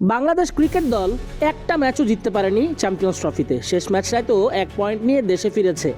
Bangladesh cricket দল একটা ম্যাচও জিততে পারেনি চ্যাম্পিয়ন্স ট্রফিতে। শেষ ম্যাচটায় তো এক পয়েন্ট নিয়ে দেশে ফিরেছে।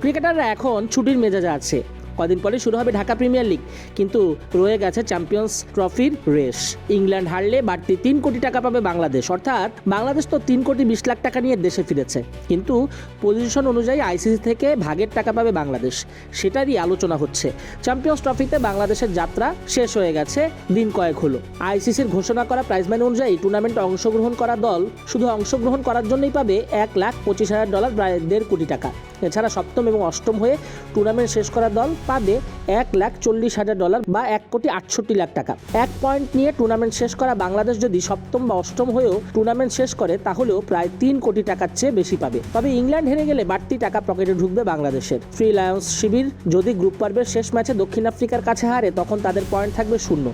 ক্রিকেটাররা এখন ছুটির মেজাজে আছে। কদিন পরে শুরু হবে ঢাকা প্রিমিয়ার লিগ। কিন্তু রয়ে গেছে চ্যাম্পিয়ন্স ট্রফির রেস ইংল্যান্ড হারলে বাড়তি তিন কোটি টাকা পাবে বাংলাদেশ। অর্থাৎ বাংলাদেশ তো তিন কোটি বিশ লাখ টাকা নিয়ে দেশে ফিরেছে। কিন্তু পজিশন অনুযায়ী আইসিসি থেকে ভাগের টাকা পাবে বাংলাদেশ। সেটারই আলোচনা হচ্ছে। চ্যাম্পিয়ন্স ট্রফিতে বাংলাদেশের যাত্রা শেষ হয়ে গেছে দিন কয়েক হলো। আইসিসির ঘোষণা করা প্রাইজ মানি অনুযায়ী টুর্নামেন্টে অংশগ্রহণ করা দল শুধু অংশগ্রহণ করার জন্যই পাবে এক লাখ পঁচিশ হাজার ডলার প্রায় দেড় কোটি টাকা। এছাড়া সপ্তম এবং অষ্টম হয়ে টুর্নামেন্ট শেষ করা দল পাবে এক লাখ চল্লিশ হাজার ডলার বা এক কোটি আটষট্টি লাখ টাকা। এক পয়েন্ট নিয়ে টুর্নামেন্ট শেষ করা বাংলাদেশ যদি সপ্তম বা অষ্টম হয়েও টুর্নামেন্ট শেষ করে, তাহলেও প্রায় তিন কোটি টাকার চেয়ে বেশি পাবে। তবে ইংল্যান্ড হেরে গেলে বাড়তি টাকা পকেটে ঢুকবে বাংলাদেশের। ফ্রি লায়ন্স শিবির যদি গ্রুপ পর্বের শেষ ম্যাচে দক্ষিণ আফ্রিকার কাছে হারে, তখন তাদের পয়েন্ট থাকবে শূন্য।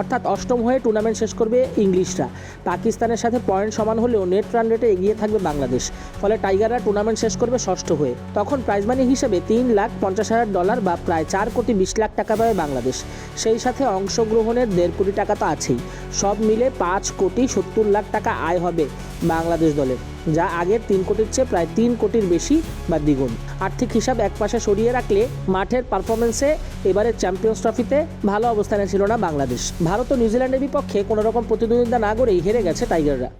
অর্থাৎ অষ্টম হয়ে টুর্নামেন্ট শেষ করবে ইংলিশরা। পাকিস্তানের সাথে পয়েন্ট সমান হলেও নেট রান রেটে এগিয়ে থাকবে বাংলাদেশ। ফলে টাইগাররা টুর্নামেন্ট শেষ করবে ষষ্ঠ হয়ে। তখন প্রাইজ মানি হিসেবে তিন লাখ পঞ্চাশ হাজার ডলার বা প্রায় চার কোটি বিশ লাখ টাকা পাবে বাংলাদেশ। সেই সাথে অংশগ্রহণের দেড় কোটি টাকা তো আছেই। সব মিলে পাঁচ কোটি সত্তর লাখ টাকা আয় হবে বাংলাদেশ দলের। যা আগের তিন কোটির চেয়ে প্রায় তিন কোটির বেশি বা দ্বিগুণ। আর্থিক হিসাব একপাশে সরিয়ে রাখলে মাঠের পারফরমেন্সে এবারে চ্যাম্পিয়ন্স ট্রফিতে ভালো অবস্থানে ছিল না বাংলাদেশ। ভারত ও নিউজিল্যান্ডের বিপক্ষে কোনোরকম প্রতিদ্বন্দ্বিতা না করেই হেরে গেছে টাইগাররা